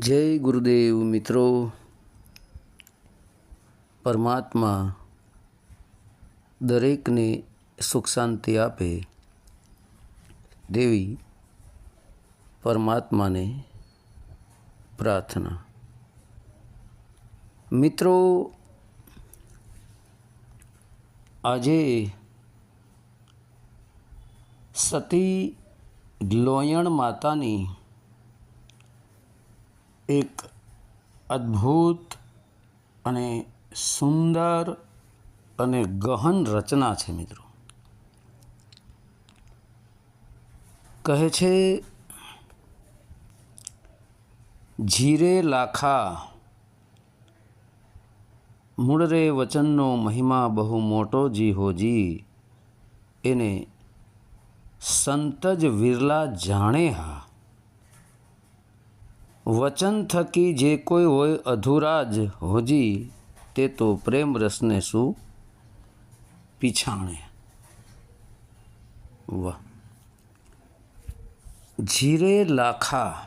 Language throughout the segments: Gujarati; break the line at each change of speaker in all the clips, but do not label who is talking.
જય ગુરુદેવ મિત્રો. પરમાત્મા દરેકને સુખ શાંતિ આપે દેવી પરમાત્માને પ્રાર્થના. મિત્રો, આજે સતી લોયણ માતાની એક અદ્ભુત અને સુંદર અને ગહન રચના છે મિત્રો. કહે છે જીરે લાખા મૂળ રે વચનનો મહિમા બહુ મોટો જી હોજી એને સંત જ વિરલા જાણે હા. વચન થકી જે કોઈ હોય અધૂરા જ હોજી, તે તો પ્રેમ રસને શું? પીછાણે. વાહ. જીરે લાખા.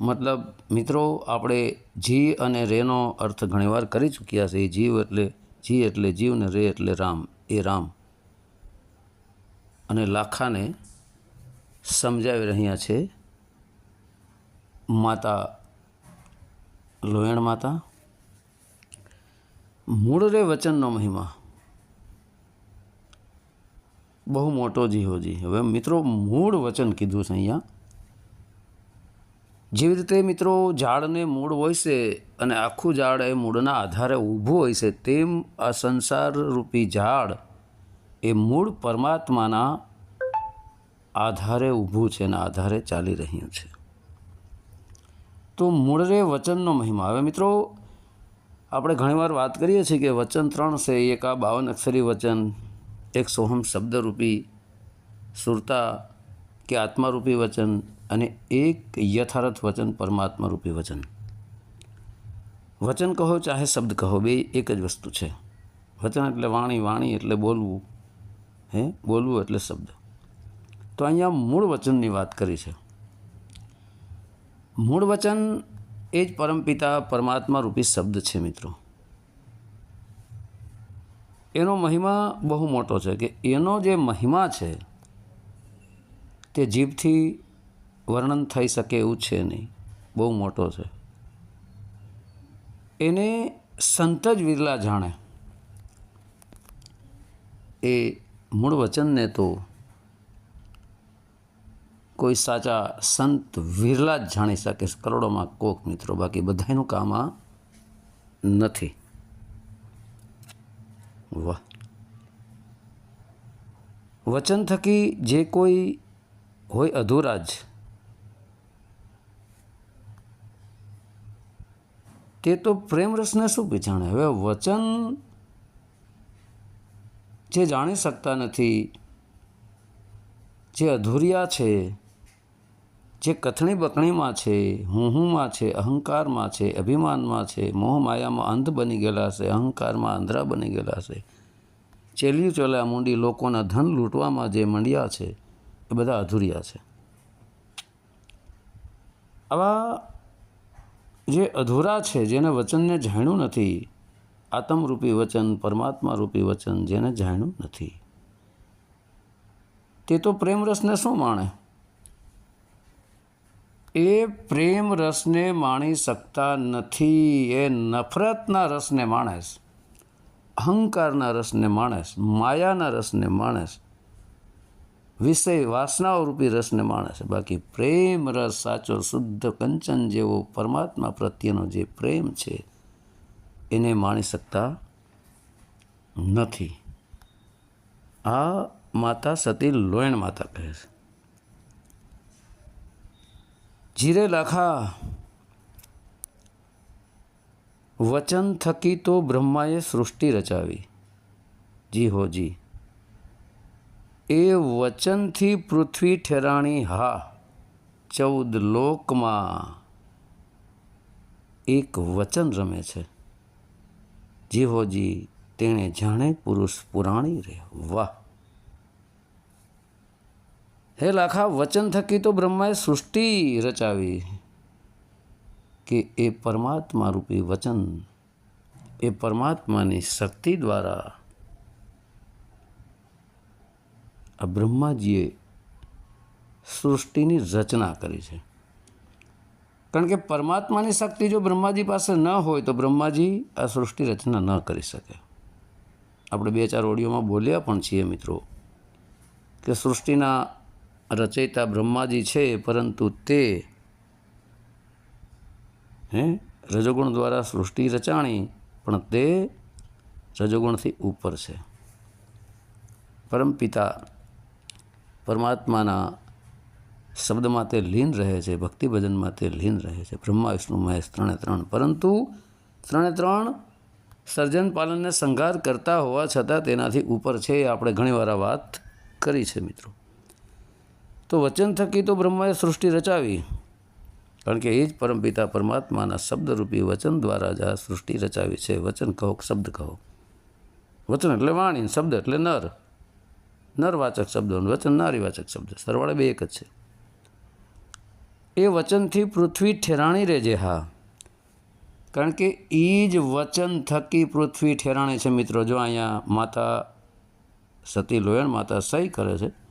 મતલબ, મિત્રો, આપણે જી અને રેનો અર્થ ઘણીવાર કરી ચૂક્યા છે. જીવ એટલે જી એટલે જીવ ને રે એટલે રામ. એ રામ. અને લાખાને સમજાવી રહ્યા છે. માતા લોયણ માતા. મૂળ રે વચનનો મહિમા. બહુ મોટો જીહોજી. હવે મિત્રો, મૂળ વચન કીધું છે અહીંયા. જેવી રીતે મિત્રો, ઝાડને મૂળ હોય છે અને આખું ઝાડ એ મૂળના આધારે ઊભું હોય છે, તેમ આ સંસાર રૂપી ઝાડ એ મૂળ પરમાત્માના આધારે ઊભું છે અને આધારે ચાલી રહ્યું છે. તો મૂળરે વચનનો મહિમા. હવે મિત્રો, આપણે ઘણીવાર વાત કરીએ છીએ કે વચન ત્રણ છે. એક આ બાવન અક્ષરી વચન, એક સોહમ શબ્દરૂપી સુરતા, કે આત્મારૂપી વચન, અને એક યથાર્થ વચન, પરમાત્મારૂપી વચન. વચન કહો ચાહે શબ્દ કહો, બે એક જ વસ્તુ છે. વચન એટલે વાણી વાણી એટલે બોલવું. હે? બોલવું એટલે શબ્દ. તો અહીંયા મૂળ વચનની વાત કરી છે. મૂળ વચન એ જ પરમપિતા પરમાત્મા રૂપી શબ્દ છે મિત્રો. એનો મહિમા બહુ મોટો છે કે એનો જે મહિમા છે તે જીભથી વર્ણન થઈ શકે એવું છે નહીં. બહુ મોટો છે. એને સંત જ વિરલા જાણે. એ મૂળ વચનને તો કોઈ સાચા સંત વિરલા જ જાણી શકે કરોડોમાં કોક મિત્રો. બાકી બધાનું કામ આ નથી. વાહ. વચન થકી જે કોઈ હોય અધૂરા જ. તે તો પ્રેમ રસને શું પીછાણે? હવે વચન જે જાણી શકતા નથી, જે અધૂરિયા છે જે કથણી બકણીમાં છે હું હુંમાં છે, અહંકારમાં છે, અભિમાનમાં છે મોહ માયામાં અંધ બની ગયેલા છે, અહંકારમાં અંધરા બની ગયેલા છે. ચેલ્યું ચોલ્યા મૂંડી લોકોના ધન લૂંટવામાં જે મંડ્યા છે, એ બધા અધૂરિયા છે. આવા જે અધૂરા છે, જેને વચનને જાણ્યું નથી, આત્મરૂપી વચન પરમાત્મા રૂપી વચન, જેને જાણ્યું નથી. તે તો પ્રેમરસને શું માણે? એ પ્રેમ રસને માણી શકતા નથી, એ નફરતના રસને માણસ, અહંકારના રસને માણસ, માયાના રસને માણસ, વિષય વાસનાઓ રૂપી રસને માણસ. બાકી પ્રેમ રસ સાચો શુદ્ધ કંચન જેવો પરમાત્મા પ્રત્યેનો જે પ્રેમ છે, એને માણી શકતા નથી. આ માતા સતી લોયણ માતા કહે છે. જીરે લાખા. વચન થકી તો બ્રહ્માએ સૃષ્ટિ રચાવી. જી હો જી. એ વચનથી પૃથ્વી ઠેરાણી હા, ચૌદ લોકમાં એક વચન રમે છે. જીહોજી તેણે જાણે પુરુષ પુરાણી રે. વાહ! હે લાખા, વચન થકી તો બ્રહ્માએ સૃષ્ટિ રચાવી. કે એ પરમાત્મા રૂપી વચન, એ પરમાત્માની શક્તિ દ્વારા આ બ્રહ્માજીએ સૃષ્ટિની રચના કરી છે. કારણ કે પરમાત્માની શક્તિ જો બ્રહ્માજી પાસે ન હોય તો બ્રહ્માજી આ સૃષ્ટિ રચના ન કરી શકે. આપણે બે ચાર ઓડિયોમાં બોલ્યા પણ છીએ મિત્રો, કે સૃષ્ટિના રચયિતા બ્રહ્માજી છે, પરંતુ તે, હે, રજોગુણ દ્વારા સૃષ્ટિ રચાણી, પણ તે રજોગુણથી ઉપર છે. પરમપિતા પરમાત્માના શબ્દમાં તે લીન રહે છે, ભક્તિ ભજનમાં તે લીન રહે છે. બ્રહ્મા, વિષ્ણુ, મહેશ, ત્રણે ત્રણ. પરંતુ ત્રણે ત્રણ સર્જન પાલનને સંઘાર કરતા હોવા છતાં તેનાથી ઉપર છે, એ આપણે ઘણીવાર વાત કરી છે મિત્રો. તો વચન થકી તો બ્રહ્માએ સૃષ્ટિ રચાવી. કારણ કે એ જ પરમપિતા પરમાત્માના શબ્દરૂપી વચન દ્વારા જ આ સૃષ્ટિ રચાવી છે. વચન કહો શબ્દ કહો? વચન એટલે વાણી, શબ્દ એટલે નર. નરવાચક શબ્દો વચન નારીવાચક શબ્દ. સરવાળે બે એક જ છે. એ વચનથી પૃથ્વી ઠેરાણી રહેજે હા. કારણ કે એ જ વચન થકી પૃથ્વી ઠેરાણી છે મિત્રો. જો અહીંયા માતા સતી લોયણ માતા સહી કરે છે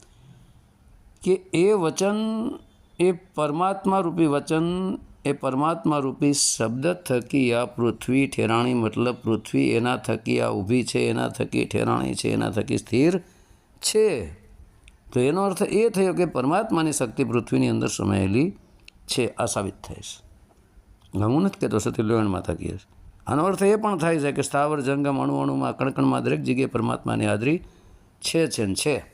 કે એ વચન, એ પરમાત્મા રૂપી વચન, એ પરમાત્મા રૂપી શબ્દ થકી આ પૃથ્વી ઠેરાણી મતલબ પૃથ્વી એના થકી આ ઊભી છે, એના થકી ઠેરાણી છે, એના થકી સ્થિર છે. તો એનો અર્થ એ થયો કે પરમાત્માની શક્તિ પૃથ્વીની અંદર સમાયેલી છે, આ સાબિત થાય છે. હું નથી કહેતો સતી લોયણ માતા કહે છે. આનો અર્થ એ પણ થાય છે કે સ્થાવર જંગમ અણુ અણુમાં, કણકણમાં દરેક જગ્યાએ પરમાત્માની હાજરી છે છે ને છે.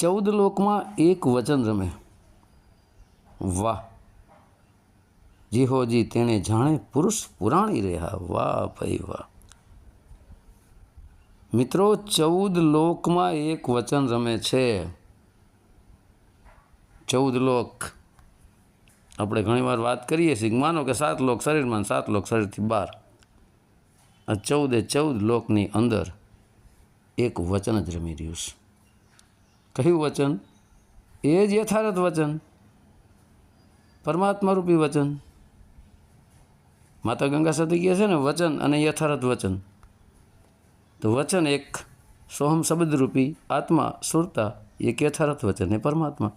ચૌદ લોકમાં એક વચન રમે. વાહ. જી હોજી તેણે જાણે પુરુષ પુરાણી રહ્યા. વાહ ભાઈ વાહ. મિત્રો, ચૌદ લોકમાં એક વચન રમે છે. ચૌદ લોક. આપણે ઘણીવાર વાત કરીએ છીએ માનો કે સાત લોક શરીરમાં સાત લોક શરીરથી બહાર. આ ચૌદે ચૌદ લોકની અંદર એક વચન જ રમી રહ્યું છે. કયું વચન? એ જ યથાર્થ વચન. પરમાત્મા રૂપી વચન. માતા ગંગા સતી કહે છે ને, વચન અને યથાર્થ વચન. તો વચન એક સોહમ શબ્દરૂપી આત્મા, સુરતા, એક યથાર્થ વચન એ પરમાત્મા.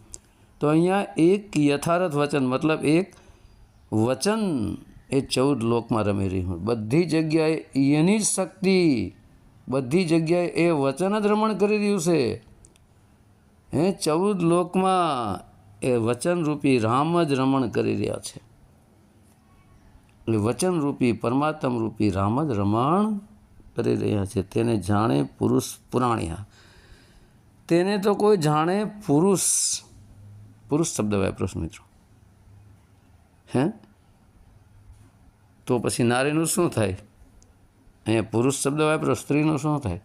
તો અહીંયા એક યથાર્થ વચન, મતલબ એક વચન એ ચૌદ લોકમાં રમી રહ્યું બધી જગ્યાએ એની જ શક્તિ, બધી જગ્યાએ એ વચન જ રમણ કરી રહ્યું છે. હે, ચૌદ લોકમાં એ વચનરૂપી રામ જ રમણ કરી રહ્યા છે. એટલે વચનરૂપી પરમાત્મ રૂપી રામ જ રમણ કરી રહ્યા છે. તેને જાણે પુરુષ પુરાણિયા. તેને તો કોઈ જાણે પુરુષ પુરુષ શબ્દ વાપરો મિત્રો. હે? તો પછી નારીનું શું થાય? અહીંયા પુરુષ શબ્દ વાપરો, સ્ત્રીનું શું થાય?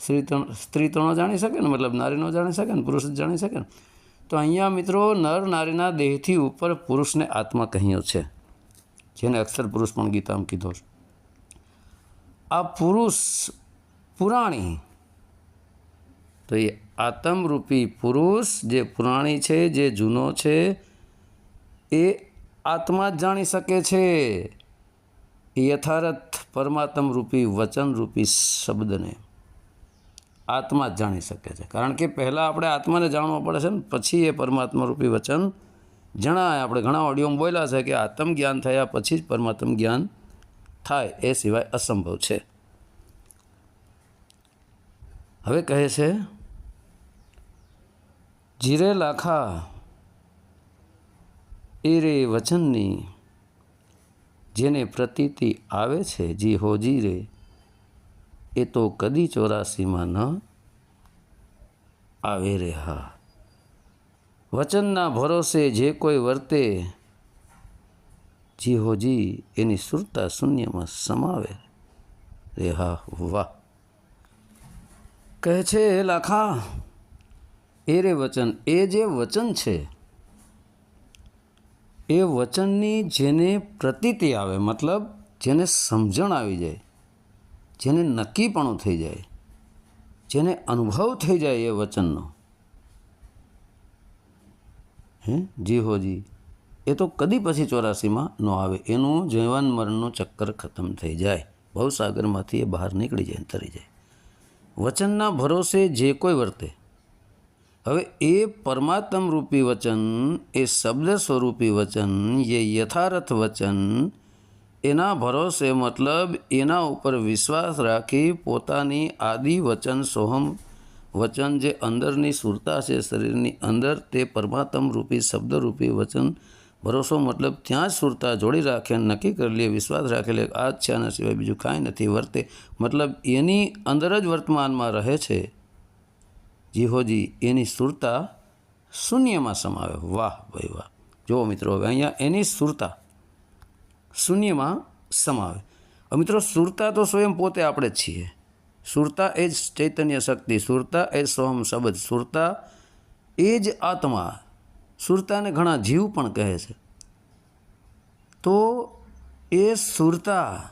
સ્ત્રી ત્રણ સ્ત્રી તો ન જાણી શકે ને, મતલબ નારી ન જાણી શકે ને, પુરુષ જાણી શકે ને. તો અહીંયા મિત્રો નર નારીના દેહથી ઉપર પુરુષને આત્મા કહ્યો છે. જેને અક્ષર પુરુષ પણ ગીતામાં કીધો છે. આ પુરુષ પુરાણી. તો એ આત્મરૂપી પુરુષ જે પુરાણી છે, જે જૂનો છે, એ આત્મા જ જાણી શકે છે. યથાર્થ પરમાત્મ રૂપી વચનરૂપી શબ્દને. આત્મા જ જાણી શકે છે. કારણ કે પહેલાં આપણે આત્માને જાણવા પડે છે ને, પછી એ પરમાત્મા રૂપી વચન જણાય. આપણે ઘણા ઓડિયોમાં બોલ્યા છે કે આત્મ જ્ઞાન થયા પછી જ પરમાત્મ જ્ઞાન થાય. એ સિવાય અસંભવ છે. હવે કહે છે, જીરે લાખા એ રે વચનની જેને પ્રતીતિ આવે છે, જી હો જી રે એ તો કદી ચોરાસીમાં ન આવે રે હા વચનના ભરોસે જે કોઈ વર્તે જી હો જી એની સુરતા શૂન્યમાં સમાવે રે હા વાહ. કહે છે એ લાખા, એ રે વચન, એ જે વચન છે, એ વચનની જેને પ્રતીતિ આવે, મતલબ જેને સમજણ આવી જાય જેને નક્કીપણું થઈ જાય, જેને અનુભવ થઈ જાય એ વચનનો. હે? જી હોજી, એ તો કદી પછી ચોરાસીમાં ન આવે. એનું જીવન મરણનું ચક્કર ખતમ થઈ જાય. ભવસાગરમાંથી એ બહાર નીકળી જાય તરી જાય. વચનના ભરોસે જે કોઈ વર્તે. હવે એ પરમાત્મ રૂપી વચન, એ શબ્દ સ્વરૂપી વચન, એ યથાર્થ વચન એના ભરોસે મતલબ એના ઉપર વિશ્વાસ રાખી પોતાની આદિ વચન સોહમ વચન જે અંદરની સુરતા છે, શરીરની અંદર તે પરમાત્મ રૂપી, શબ્દરૂપી વચન, ભરોસો મતલબ ત્યાં જ સુરતા જોડી રાખે અને નક્કી કરી લે, વિશ્વાસ રાખે લે આ જ છે આના સિવાય બીજું કાંઈ નથી, વર્તે. મતલબ એની અંદર જ વર્તમાનમાં રહે છે. જીહોજી, એની સુરતા શૂન્યમાં સમાવે. વાહ ભાઈ વાહ. જુઓ મિત્રો, હવે અહીંયા એની સુરતા શૂન્યમાં સમાવે. મિત્રો, સુરતા તો સ્વયં પોતે આપણે જ છીએ. સુરતા એ જ ચૈતન્ય શક્તિ, સુરતા એ સોહમ શબ્દ, સુરતા એ જ આત્મા. સુરતાને ઘણા જીવ પણ કહે છે. તો એ સુરતા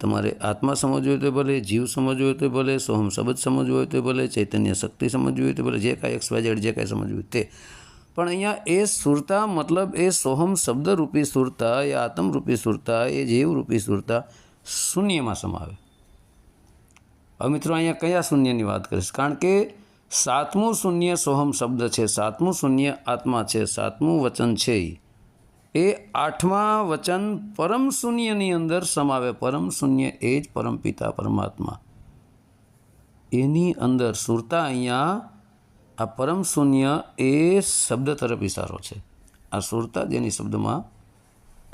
તમારે આત્મા સમજવું હોય તો ભલે, જીવ સમજવું હોય તો ભલે, સોહમ શબ્દ સમજવું હોય તો ભલે, ચૈતન્ય શક્તિ સમજવી હોય તો ભલે, જે કાંઈ એક્સ વાય જે કાંઈ સમજવું તે પણ અહીંયા એ સુરતા મતલબ એ સોહમ શબ્દરૂપી સુરતા, એ આત્મરૂપી સુરતા, એ જીવરૂપી સુરતા શૂન્યમાં સમાવે. હવે મિત્રો અહીંયા કયા શૂન્યની વાત કરીશ? કારણ કે સાતમું શૂન્ય સોહમ શબ્દ છે, સાતમું શૂન્ય આત્મા છે, સાતમું વચન છે. એ આઠમા વચન પરમ શૂન્યની અંદર સમાવે. પરમ શૂન્ય એ જ પરમ પિતા પરમાત્મા. એની અંદર સુરતા અહીંયા આ પરમ શૂન્ય એ શબ્દ તરફ ઇશારો છે. આ સુરતા જેની શબ્દમાં,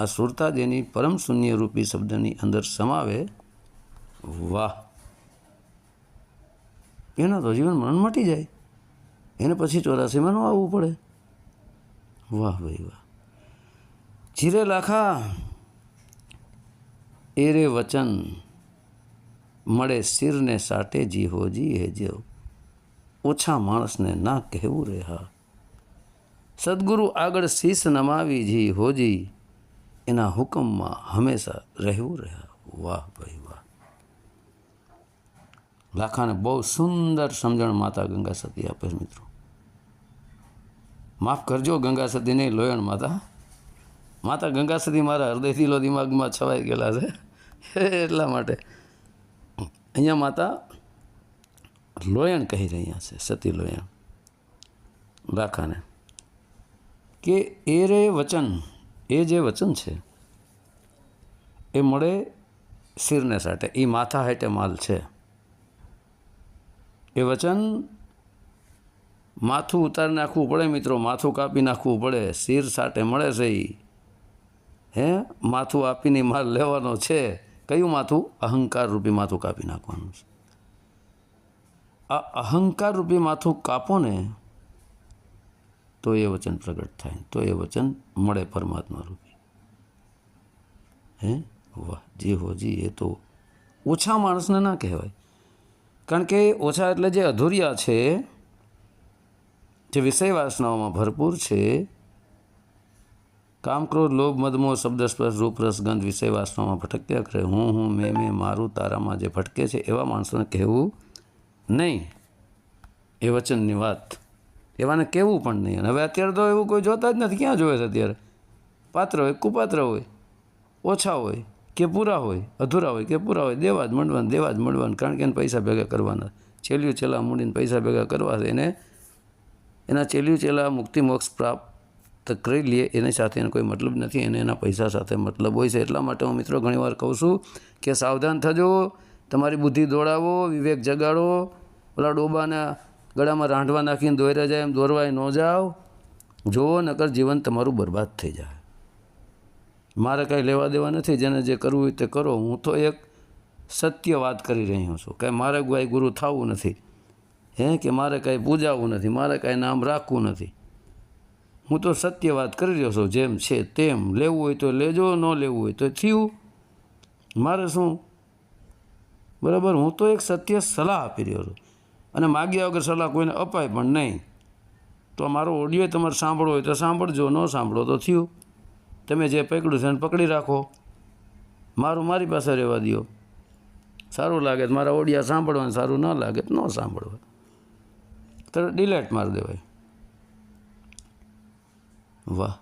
આ સુરતા જેની પરમ શૂન્ય રૂપી શબ્દની અંદર સમાવે, વાહ! એના તો જીવન મરણ મટી જાય. એને પછી ચોરાસીમાં ન આવવું પડે. વાહ ભાઈ વાહ! જીરે લાખા એ રે વચન, મળે શિરને સાટે જી હોજી હે જેવ. ઓછા માણસને ના કહેવું રહ્યા સદગુરુ આગળ શીશ નમાવી જી હોજી, એના હુકમમાં હંમેશા રહેવું રહ્યા વાહ ભાઈ વાહ. લાખાને બહુ સુંદર સમજણ માતા ગંગા સતી આપે મિત્રો. માફ કરજો ગંગા સતી નહીં, લોયણ માતા. માતા ગંગા સતી મારા હૃદયથી લો દિમાગમાં છવાઈ ગયેલા છે. એટલા માટે. અહીંયા માતા લોયણ કહી રહ્યા છે, સતી લોયણ. લાખાને કે એ રે વચન, એ જે વચન છે, એ મળે શિરને સાટે એ માથા હેઠે માલ છે. એ વચન માથું ઉતારી નાખવું પડે મિત્રો, માથું કાપી નાખવું પડે, શિર સાટે મળે છે એ હે? માથું આપીને માલ લેવાનો છે. કયું માથું? અહંકાર રૂપી માથું કાપી નાખવાનું છે. આ અહંકાર રૂપી માથું કાપો ને, તો એ વચન પ્રગટ થાય, તો એ વચન મળે પરમાત્મા રૂપી. હે? વાહ, જી હો જી, એ તો ઓછા માણસને ના કહેવાય. કારણ કે ઓછા એટલે જે અધૂરિયા છે, જે વિષય વાસનાઓમાં ભરપૂર છે, કામ, ક્રોધ, લોભ મદમો શબ્દસ્પર્શ રૂપરસ ગંધ, વિષય વાસનાઓમાં ભટક્યા કરે. હું હું, મેં મેં, મારું, તારામાં જે ભટકે છે, એવા માણસોને કહેવું નહીં. એ વચનની વાત. એવાને કહેવું પણ નહીં. અને હવે અત્યારે તો એવું કોઈ જોતા જ નથી. ક્યાં જોવે છે અત્યારે? પાત્ર હોય, કુપાત્ર હોય, ઓછા હોય કે પૂરા હોય, અધૂરા હોય કે પૂરા હોય, દેવા જ મળવાના દેવા જ મંડવાનું, કારણ કે એને પૈસા ભેગા કરવાના. છેલ્યું છેલ્લા મૂડીને પૈસા ભેગા કરવા એને, એના છેલ્યું છેલ્લા મુક્તિ મોક્ષ પ્રાપ્ત કરી લઈએ, એની સાથે એનો કોઈ મતલબ નથી. એને એના પૈસા સાથે મતલબ હોય છે. એટલા માટે હું મિત્રો ઘણીવાર કહું છું કે સાવધાન થજો. તમારી બુદ્ધિ દોડાવો, વિવેક જગાડો. ઓલા ડોબાના ગળામાં રાંઢવા નાખીને દોર્યા જાય એમ દોરવાય ન જાઓ. જુઓ નકર જીવન તમારું બરબાદ થઈ જાય. મારે કાંઈ લેવા દેવા નથી, જેને જે કરવું હોય તે કરો. હું તો એક સત્ય વાત કરી રહ્યો છું કાંઈ મારે કોઈ ગુરુ થવું નથી. હે કે મારે કાંઈ પૂજાવું નથી, મારે કાંઈ નામ રાખવું નથી. હું તો સત્ય વાત કરી રહ્યો છું, જેમ છે તેમ. લેવું હોય તો લેજો, ન લેવું હોય તો થયું. મારે શું? બરાબર, હું તો એક સત્ય સલાહ આપી રહ્યો છું. અને માગ્યા વગર સલાહ કોઈને અપાય પણ નહીં. તો મારો ઓડિયો તમારે સાંભળવો હોય તો સાંભળજો, ન સાંભળો તો થયું. તમે જે પકડ્યું છે એને પકડી રાખો. મારું મારી પાસે રહેવા દો સારું લાગે તો મારા ઓડિયા સાંભળવાનું સારું ન લાગે તો ન સાંભળવા. તો ડિલેટ મારી દેવાય. વાહ.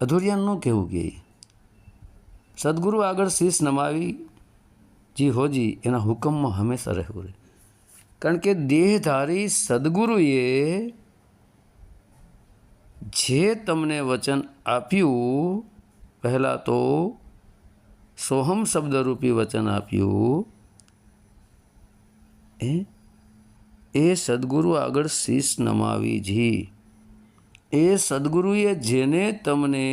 અધુરિયાનું કહેવું કે સદગુરુ આગળ શીશ નમાવી જી હોજી એના હુકમમાં હંમેશા રહેવું રહે. કારણ કે દેહધારી સદગુરુએ જે તમને વચન આપ્યું પહેલાં તો સોહમ શબ્દરૂપી વચન આપ્યું એ એ સદગુરુ આગળ શીશ નમાવી જી એ સદગુરુએ જેને તમને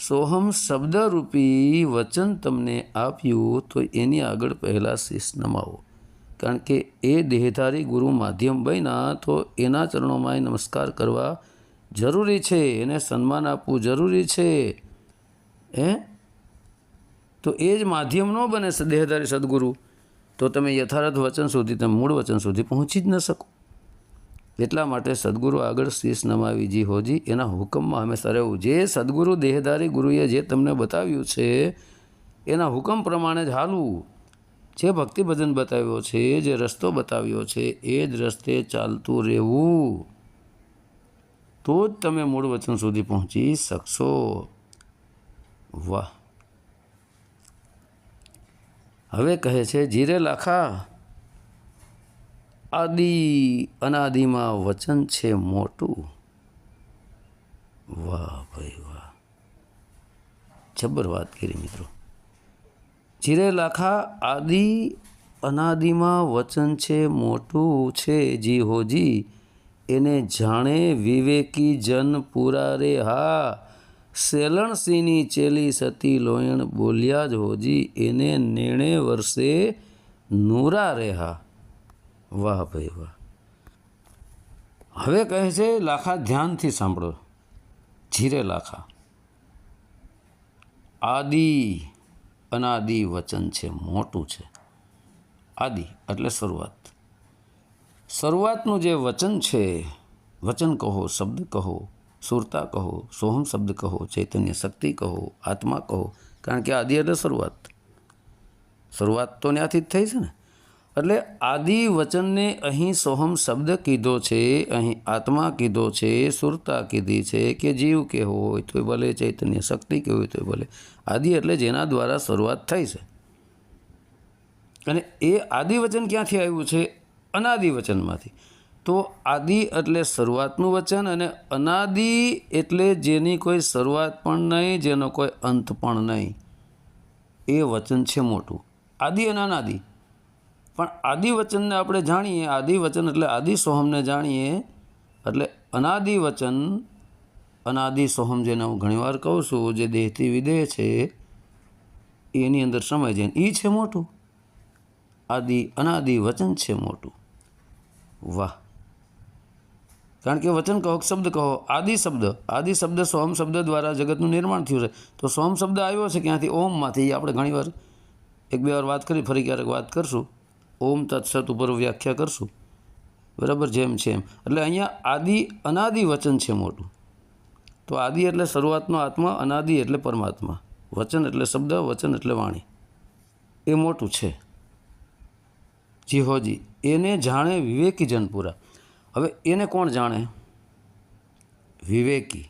સોહમ શબ્દરૂપી વચન તમને આપ્યું તો એની આગળ પહેલાં શીશ નમાવો કારણ કે એ દેહધારી ગુરુ માધ્યમ બન્યા તો એના ચરણોમાં નમસ્કાર કરવા જરૂરી છે, એને સન્માન આપવું જરૂરી છે. હે? તો એ જ માધ્યમ ન બને દેહધારી સદગુરુ. તો તમે યથાર્થ વચન સુધી, તમે મૂળ વચન સુધી પહોંચી જ ન શકો. એટલા માટે સદગુરુ આગળ શીશ નમાવીજી હોજી, એના હુકમમાં હંમેશા રહેવું. જે સદગુરુ દેહધારી ગુરુએ જે તમને બતાવ્યું છે, એના હુકમ પ્રમાણે જ હાલવું. જે ભક્તિ ભજન બતાવ્યો છે, જે રસ્તો બતાવ્યો છે, એ જ રસ્તે ચાલતું રહેવું. તો જ તમે મૂળ વચન સુધી પહોંચી શકશો. વાહ. હવે કહે છે, જીરે લાખા. આદિ અનાદિમાં વચન છે મોટું. વાહ ભાઈ વાહ. જબર વાત કરી મિત્રો. જીરે લાખા આદિ અનાદિમાં વચન છે, મોટું છે જી હોજી એને જાણે વિવેકી જન પૂરા રે હા. સેલણસિંહની ચેલી સતી લોયણ બોલ્યા જ હોજી. એને નેણે વર્ષે નૂરા રે હા. વાહ ભાઈ વાહ. હવે કહે છે, લાખા ધ્યાનથી સાંભળો. જીરે લાખા આદિ અનાદિ વચન છે, મોટું છે. આદિ, એટલે શરૂઆત. શરૂઆતનું જે વચન છે, વચન કહો, શબ્દ કહો, સુરતા કહો, સોહમ શબ્દ કહો, ચૈતન્ય શક્તિ કહો, આત્મા કહો, કારણ કે આદિ એટલે શરૂઆત. શરૂઆત તો ત્યાંથી જ થઈ છે ને? એટલે આદિ વચનને અહીં સોહમ શબ્દ કીધો છે, અહીં આત્મા કીધો છે, સુરતા કીધી છે કે જીવ કેવો હોય તોય ભલે, ચૈતન્ય શક્તિ કે હોય તોય ભલે. આદિ એટલે જેના દ્વારા શરૂઆત થઈ છે. અને એ આદિ વચન ક્યાંથી આવ્યું છે? અનાદિ વચનમાંથી તો આદિ એટલે શરૂઆતનું વચન અને અનાદિ એટલે જેની કોઈ શરૂઆત પણ નહીં, જેનો કોઈ અંત પણ નહીં. એ વચન છે મોટું. આદિ અને અનાદિ. પણ આદિવચનને આપણે જાણીએ, આદિવચન એટલે આદિ સોહમને જાણીએ, એટલે અનાદિ વચન અનાદિ સોહમ જેને હું ઘણીવાર કહું છું, જે દેહથી વિદેહ છે, એની અંદર સમય જાય. એ છે મોટું. આદિ અનાદિ વચન છે મોટું. વાહ. કારણ કે વચન કહો શબ્દ કહો, આદિ શબ્દ આદિ શબ્દ સોહમ શબ્દ દ્વારા જગતનું નિર્માણ થયું છે. તો સોમ શબ્દ આવ્યો છે ક્યાંથી? ઓમમાંથી આપણે ઘણીવાર એક બે વાર વાત કરી, ફરી ક્યારેક વાત કરશું. ઓમ તત્સત ઉપર વ્યાખ્યા કરશું. બરાબર? જેમ છે એમ. એટલે અહીંયા આદિ અનાદિ વચન છે મોટું. તો આદિ એટલે શરૂઆતનો આત્મા, અનાદિ એટલે પરમાત્મા. વચન એટલે શબ્દ, વચન એટલે વાણી. એ મોટું છે. જી હોજી એને જાણે વિવેકી જનપુરા. હવે એને કોણ જાણે? વિવેકી.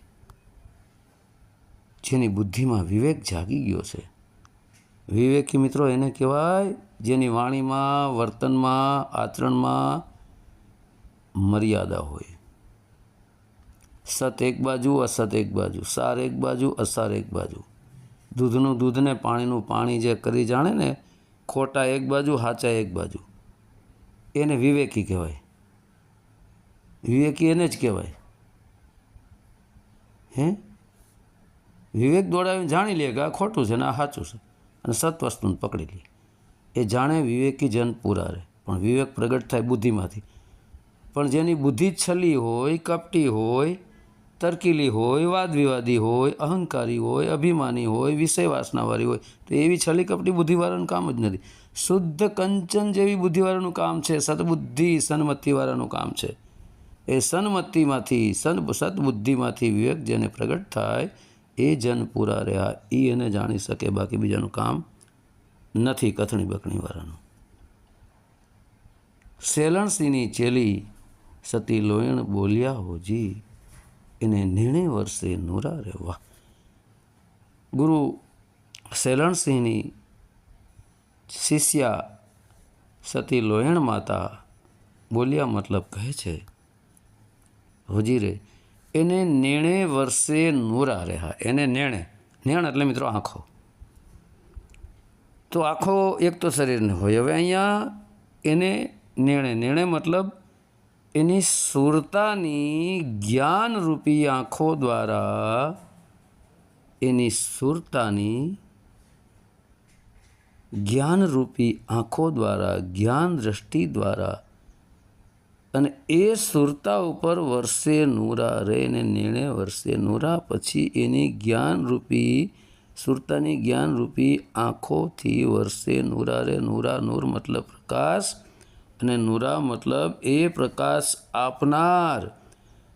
જેની બુદ્ધિમાં વિવેક જાગી ગયો છે. વિવેકી મિત્રો એને કહેવાય જેની વાણીમાં, વર્તનમાં, આચરણમાં મર્યાદા હોય. સત એક બાજુ, અસત એક બાજુ, સાર એક બાજુ, અસાર એક બાજુ. દૂધનું દૂધને, પાણીનું પાણી જે કરી જાણે ને, ખોટા એક બાજુ, હાચા એક બાજુ. એને વિવેકી કહેવાય. વિવેકી એને જ કહેવાય. હે? વિવેક દોડાવીને જાણી લે કે આ ખોટું છે ને આ સાચું છે. અને સત વસ્તુને પકડી લે. એ જાણે વિવેકી જન પુરારે પણ વિવેક પ્રગટ થાય બુદ્ધિમાંથી. પણ જેની બુદ્ધિ છલી હોય, કપટી હોય, તરકીલી હોય, વાદવિવાદી હોય, અહંકારી હોય, અભિમાની હોય વિષય વાસનાવાળી હોય, તો એવી છલી કપટી બુદ્ધિવાળાનું કામ જ નથી. શુદ્ધ કંચન જેવી બુદ્ધિવાળાનું કામ છે, સદબુદ્ધિ સન્મતિવાળાનું કામ છે. એ સન્મતિમાંથી, સન સદબુદ્ધિમાંથી વિવેક જેને પ્રગટ થાય, એ જન પૂરા રહ્યા એ એને જાણી શકે, બાકી બીજાનું કામ નથી કથણી બકણીવાળાનું. શેલણસિંહની ચેલી સતી લોયણ બોલ્યા, હોજી, એને નેણે વર્ષે નોરા રહેવા. ગુરુ શેલણસિંહની શિષ્યા સતી લોયણ માતા બોલ્યા, મતલબ કહે છે, હોજી રે, એને નેણે વર્ષે નોરા રહ્યા એને નેણે, નેણ એટલે મિત્રો આંખો. તો આખો એક તો શરીરને હોય. હવે અહીંયા એને નેણે નેણે મતલબ એની સુરતાની જ્ઞાનરૂપી આંખો દ્વારા એની સુરતાની જ્ઞાનરૂપી આંખો દ્વારા જ્ઞાન દ્રષ્ટિ દ્વારા અને એ સુરતા ઉપર વર્ષે નૂરા રે ને નેણે વર્ષે નૂરા પછી એની જ્ઞાનરૂપી સુરતાની જ્ઞાનરૂપી આંખોથી વર્ષે નૂરારે નૂરા નૂર મતલબ પ્રકાશ અને નૂરા મતલબ એ પ્રકાશ આપનાર.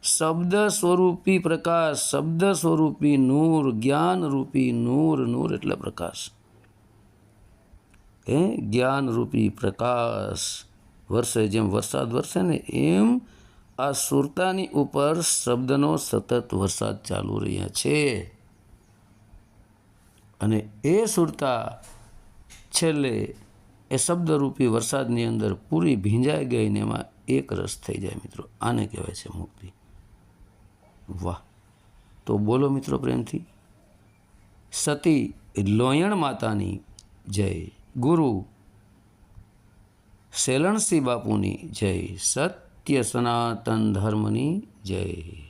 શબ્દ સ્વરૂપી પ્રકાશ, શબ્દ સ્વરૂપી નૂર, જ્ઞાનરૂપી નૂર નૂર એટલે પ્રકાશ. એ જ્ઞાનરૂપી પ્રકાશ. વરસે જેમ વરસાદ વરસે ને એમ આ સુરતાની ઉપર શબ્દનો સતત વરસાદ ચાલુ રહ્યા છે. અને એ સુરતા છેલ્લે એ શબ્દરૂપી વરસાદની અંદર પૂરી ભીંજાઈ ગઈ ને એમાં એક રસ થઈ જાય મિત્રો. આને કહેવાય છે મુક્તિ. વાહ. તો બોલો મિત્રો પ્રેમથી. સતી લોયણ માતાની જય. ગુરુ શેલણસિંહ બાપુની જય. સત્ય સનાતન ધર્મની જય.